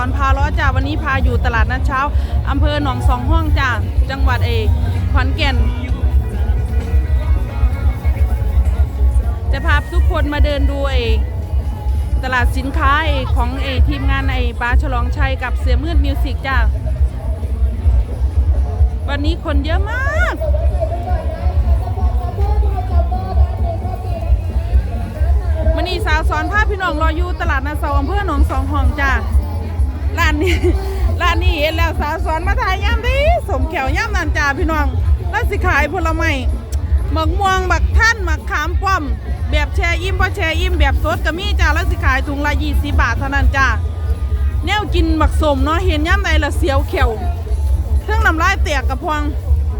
อนพาล้อจ้าวันนี้พาอยู่ตลาดนัดเช้าอำเภอหนองสองห้องจ้าจังหวัดเอขอนแก่น จะพาทุกคนมาเดินดูเอตลาดสินค้าเอของเอทีมงานไอปาฉลองชัยกับเสือมืดมิวสิกจ้าวันนี้คนเยอะมากมันนี่สาวสอนภาพพี่น้องรออยู่ตลาดนาเซาอำเภอหนองสองห้องจ้า ร้านนี้ร้านนี้เห็นแล้วสาวสอนมาถ่ายย่ำดิสมแขวย่ำนันจ้าพี่น้องแล้วสิขายผลไม้หมักม่วงบักท่านหมักขามป้อม แบบแช่อิ่มบ่แช่อิ่มแบบสดก็มีจ้าแล้วสิขายถุงละ20บาทเท่านั้นจ้าแนวกินหมักสมเนาะเห็นย่ำใดละเสียวเขียวเครื่องน้ำลายแตกกระพอง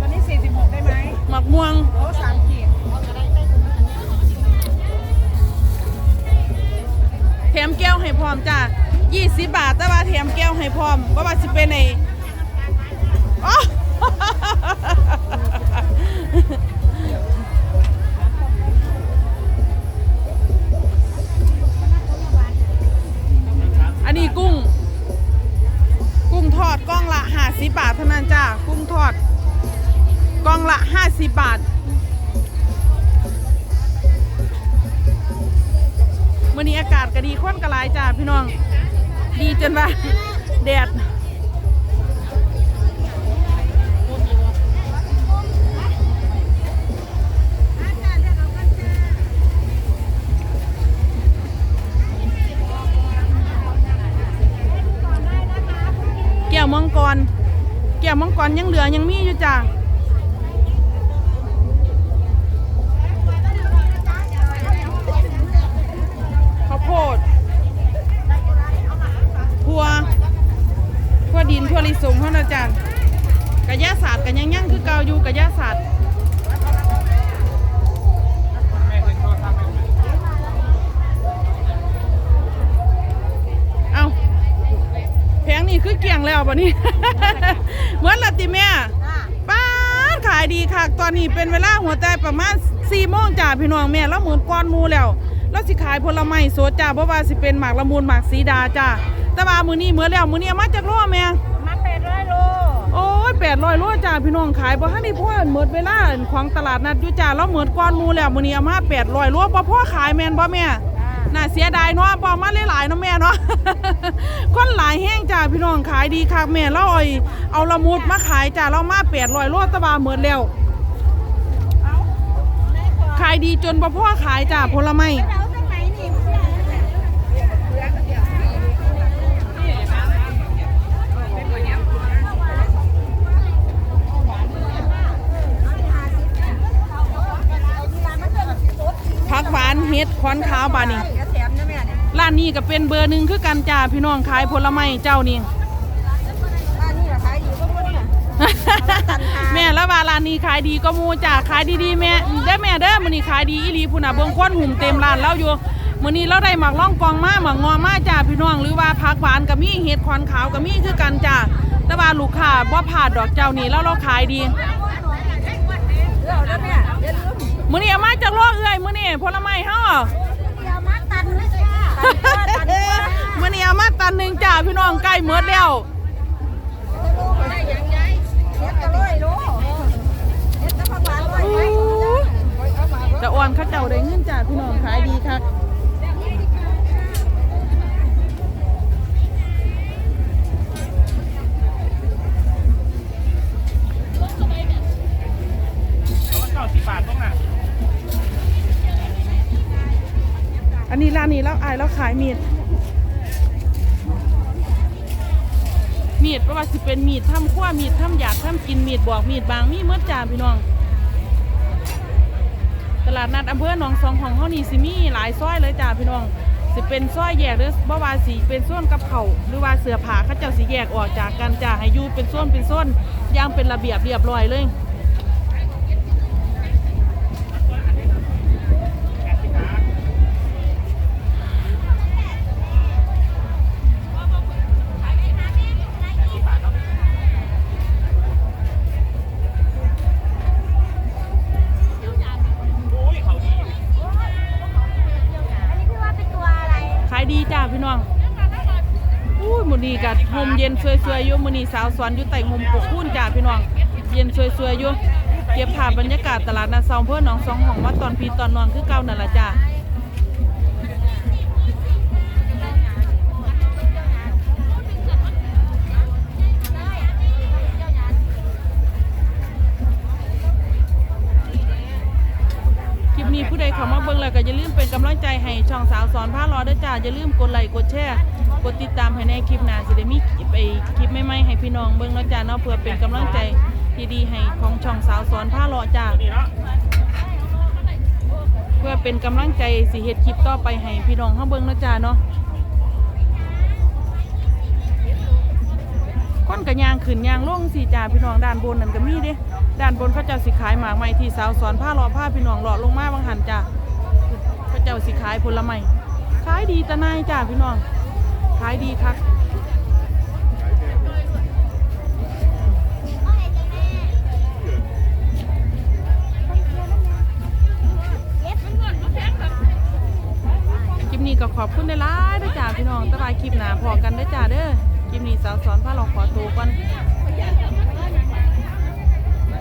ตอนนี้46ได้ไหมหมักม่วงโอ้สามขีดแถมแก้วให้พร้อมจ้า 20บาท แต่ว่าแถมแก้วให้พร้อมว่าสิเป็นไออ๋ออันนี้กุ้ง กุ้งทอดกล้องละ50บาทเท่านั้นจ้ากุ้งทอดกล้องละ50บาทวันนี้อากาศก็ดีค้นกระลายจ้าพี่น้อง ดีจนว่าแดดแก้วมังกร แก้วมังกรยังเหลือยังมีอยู่จ้า สงเท่านั้นจ้ากระยาศาสตร์กันยังยังคือเก่าอยู่กระยาศาสตร์เอาแพงนี่คือเกี่ยงแล้วบ่นี่เหมือนละติแม่ป้าขายดีค่ะ ตอนนี้เป็นเวลาหัวใจประมาณ4โมงจ้าพี่น้องแม่แล้วเหมือนก้อนมูแล้วแล้วสิขายผลไม้สดจ้าเพราะว่าสิเป็นหมากละมุนหมากสีดาจ้าแต่ว่ามือนี้เหมือนแล้วมือนี้มาจากโลแม่ มาเป็ดร้อยโล โอ้ย800โลจ้าพี่น้องขายบ่ทันได้พอหมดเวลาของตลาดนัดอยู่จ้าแล้วเหมือนก้อนหมูแล้วมื้อนี้เอามา800โลบ่พอขายแม่นบ่แม่น่าเสียดายเนาะปอกมาหลายๆเนาะแม่เนาะคนหลายแห้งจ้าพี่น้องขายดีคักแม่เราเอาเอาละมุดมาขายจ้าเรามา800โลแตะบาหมดแล้วขายดีจนบ่พอขายจ้าผลไม้ เฮ็ดคอนขาวบานี่เดี๋ยวแถมนะแม่เนี่ยร้านนี้ก็เป็นเบอร์หนึ่งคือกันจ้าพี่น้องขายผลไม้เจ้านี่ร้านนี้เหรอขายอยู่ก็คนน่ะแม่แล้วว่าร้านนี้ขายดีก็หมูจ้าขายดีๆแม่เด้อแม่เด้อมื้อนี้ขายดีอีหลีพุ่นน่ะเบิ่งคนหุ่มเต็มร้านแล้วอยู่มื้อนี้เราได้หมักล่องกองมาหมักงอมาจ้าพี่น้องหรือว่าผักหวานก็มีเห็ดคอนขาวก็มีคือกันจ้าแต่ว่าลูกค้าบ่พลาดดอกเจ้านี่แล้วเราขายดีเดี๋ยวแล้วแม่เดี๋ยวลืม มื้อนี้เอามาจากโลกเอ้ยมื้อนี้ผลไม้เฮาอะเดี๋ยวมาตันเลยจ้าตันตันมื้อนี้เอามาตันหนึงจ้าพี่น้องใกล้หมดแล้วได้ยังไงเฮ็ดก็ร้อยโลเฮ็ดก็ผักหวานร้อยไว้ จะอ่อนเขาเจ้าได้เงินจ้าพี่น้องขายดีคักเก้ อันนี้ร้านนี้แล้วอายแล้วขายมีด มีดเพราะว่าสิเป็นมีดทำขั้วมีดทำอยากทำกินมีดบอกมีดบางมีเมื่อจ้าพี่น้อง ตลาดนัดอำเภอหนองสองของเฮานี่สิมีหลายซอยเลยจ้าพี่น้องสิเป็นซอยแยกหรือบ่ว่าสิเป็นส่วนกับเขาหรือว่าเสือผาเขาเจ้าสิแยกออกจากกันจ้าให้ยูเป็นส่วนเป็นส่วนอย่างเป็นระเบียบเรียบร้อยเลยายดีจ้าพี่น้องอุ้ยหมดดีกกัดโฮมเย็นสวยๆอยู่มื้อนี้สาวสวนอยู่ใต้โฮมปกคูนจ้าพี่น้อง เย็นสวยๆอยู่เก็บภาพบรรยากาศตลาดนาซองเพื่อน้องสองห้องมาตอนพีตอนนอนคือเก่านั่นล่ะจ้า ผู้ใดเข้ามาเบิ่งแล้วก็อย่าลืมเป็นกำลังใจให้ช่องสาวสอนผ้ารอด้อจ้าอย่าลืมกดไลค์กดแชร์กดติดตามให้ในคลิปหน้าสิได้มีคลิปไอคลิปใหม่ๆให้พี่น้องเบิ่งเนาะจ้าเนาะเพื่อเป็นกำลังใจที่ดีให้ของช่องสาวสอนผ้ารอจ้าเพื่อเป็นกำลังใจสิเฮ็ดคลิปต่อไปให้พี่น้องเฮาเบิ่งเนาะจ้าเนาะคนก็ย่างขึ้นยางลงสิจ้าพี่น้องด้านบนนั่นก็มีเด้ ด้านบนเขาเจ้าสิขายหมากไม้ที่สาวสอนผ้ารอผ้าพี่น้องเลาะลงมาบางหันจ้าเขาเจ้าสิขายผลไม้ขายดีตะนายจ้าพี่น้องขายดีคักคลิปนี้ก็ขอบคุณหลายๆเด้อจ้าพี่น้องตะบายคลิปหน้าพอกันเด้อจ้าเด้อคลิปนี้สาวสอนผ้าเราขอตัวก่อน